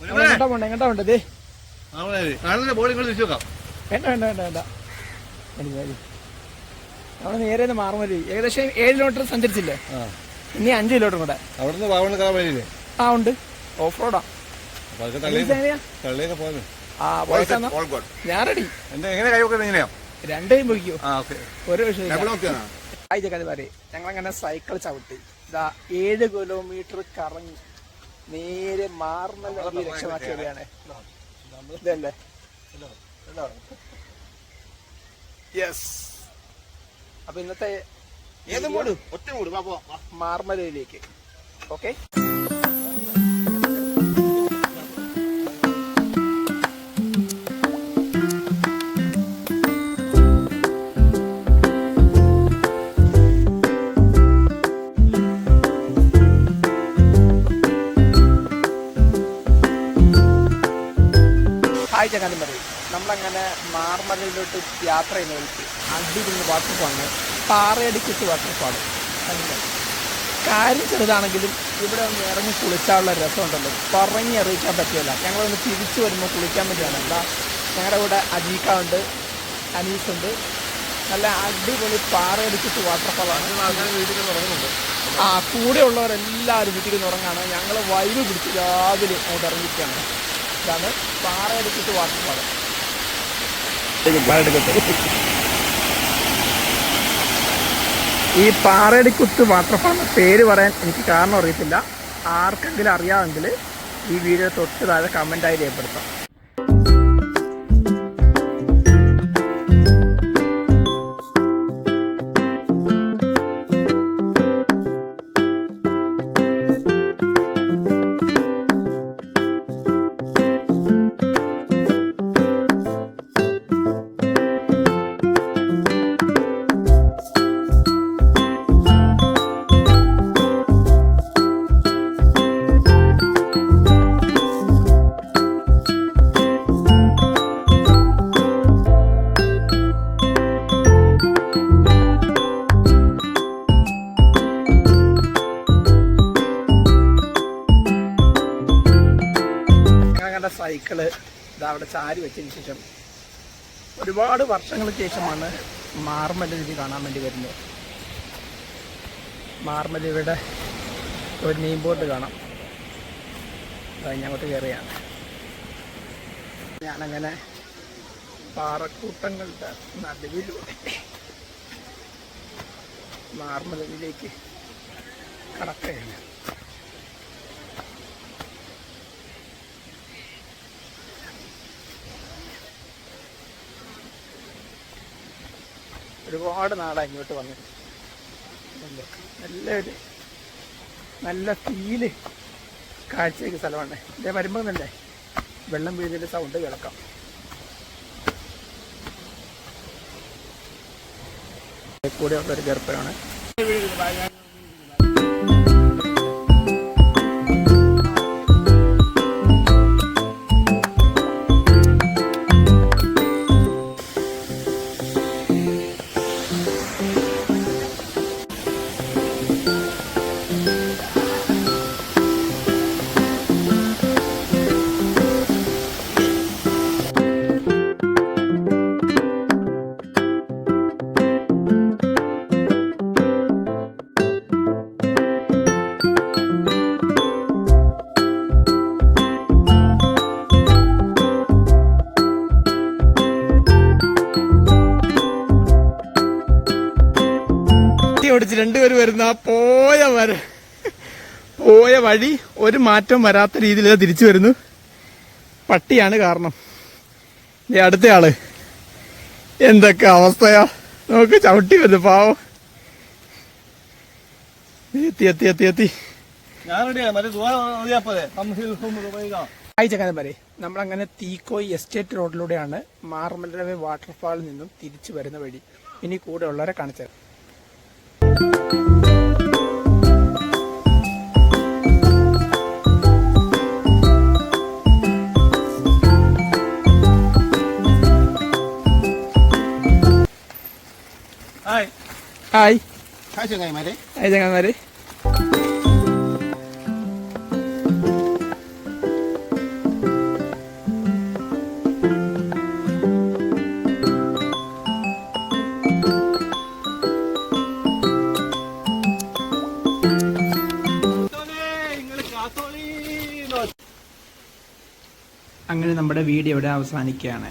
നമ്മൾ എങ്ങോട്ടാ പോണ്ടേ? എങ്ങോട്ടാ വേണ്ട വേണ്ട വേണ്ട വേണ്ട. നേരെ ഒന്ന് മാറുമതി ഏകദേശം ഏഴ് കിലോമീറ്റർ സഞ്ചരിച്ചില്ലേ? ഇനി അഞ്ച് കിലോമീറ്റർ കൂടെ. അവിടുന്ന് ആ ഉണ്ട്. ഓഫ് റോഡാ ഞാൻ റെഡി എങ്ങനെ കൈ രണ്ടേം പോയിക്കോ. ആ ഓക്കെ. ഒരു വിഷയം ഞങ്ങളങ്ങനെ സൈക്കിൾ ചവിട്ടി. ഇതാ ഏഴ് കിലോമീറ്റർ കറങ്ങി. നേരെ മാർമൽ ഈ ലക്ഷ്യമാക്കി വരികയാണ് ഇതല്ലേ? യെസ് അപ്പൊ ഇന്നത്തെ മാർമലയിലേക്ക്. ഓക്കെ ഹായ് ചങ്ങാതി പറയും നമ്മളങ്ങനെ മാർമലയിലോട്ട് യാത്ര ചെയ്യുന്ന വിളിച്ച് അടിപൊളി വാട്ടർഫാണ് പാറയടിക്കുത്ത് വാട്ടർഫാൾ കാര്യം ചെറുതാണെങ്കിലും ഇവിടെ ഒന്ന് ഇറങ്ങി കുളിച്ചാനുള്ള രസമുണ്ടല്ലോ. പറഞ്ഞ് അറിയിക്കാൻ പറ്റില്ല. ഞങ്ങളൊന്ന് തിരിച്ചു വരുമ്പോൾ കുളിക്കാൻ വേണ്ടിയാണ്. എന്താ ഞങ്ങളുടെ കൂടെ അജീക്ക ഉണ്ട് അനീസ് ഉണ്ട് നല്ല അടിപൊളി പാറയടിച്ചിട്ട് വാട്ടർഫാളാണ് വീട്ടിൽ തുടങ്ങുന്നുണ്ട് ആ കൂടെ ഉള്ളവരെല്ലാവരും വീട്ടിൽ നിന്ന് ഉറങ്ങാണ് ഞങ്ങൾ വൈബ് പിടിച്ച് രാവിലെ അങ്ങോട്ട് ഇറങ്ങിയിരിക്കുകയാണ് പാറ എടുത്തിട്ട് വാട്ടർഫാൾ ഈ പാറയടിക്കുത്ത് വാട്ടർഫാളിന് പേര് പറയാൻ എനിക്ക് കാരണം അറിയത്തില്ല. ആർക്കെങ്കിലും അറിയാമെങ്കിൽ ഈ വീഡിയോ തൊട്ട് താഴെ കമന്റായി രേഖപ്പെടുത്താം. ഞങ്ങളുടെ സൈക്കിൾ അവിടെ ചാരി വെച്ചതിന് ശേഷം ഒരുപാട് വർഷങ്ങൾക്ക് ശേഷമാണ് മാർമലയിൽ കാണാൻ വേണ്ടി വരുന്നത്. മാർമലയുടെ ഒരു നെയിം ബോർഡ് കാണാം. അങ്ങോട്ട് കയറിയാണ് ഞാനങ്ങനെ പാറക്കൂട്ടങ്ങളുടെ നടുവിലൂടെ മാർമലയിലേക്ക് കടക്കുകയാണ്. ഒരുപാട് നാടാ ഇങ്ങോട്ട് വന്നിട്ട്. നല്ലൊരു നല്ല ഫീൽ കാഴ്ചയ്ക്ക് സ്ഥലമാണ്. ഇതേ വരുമ്പോൾ തന്നെ വെള്ളം വീഴുന്നതിന്റെ സൗണ്ട് കേൾക്കാം. കൂടെ ഒരു ഗർഭമാണ്. ഓടിച്ച് വരുന്ന ആ പോയ വര പോയ വഴി ഒരു മാറ്റം വരാത്ത രീതിയിൽ തിരിച്ചു വരുന്നു. പട്ടിയാണ് കാരണം. അടുത്തയാൾ. എന്തൊക്കെ അവസ്ഥയാ? നമുക്ക് ചവിട്ടി വരുന്നു പാവം. എത്തി എത്തി എത്തി എത്തി. ഹായ് ചങ്ങാതിമാരെ നമ്മളങ്ങനെ തീക്കോയി എസ്റ്റേറ്റ് റോഡിലൂടെയാണ് മാർമലവേ വാട്ടർഫാളിൽ നിന്നും തിരിച്ചു വരുന്ന വഴി. ഇനി കൂടെ ഉള്ളവരെ കാണിച്ചത് はい。はい。会社が今で。会社が今で。അങ്ങനെ നമ്മുടെ വീഡിയോ ഇവിടെ അവസാനിക്കുകയാണ്.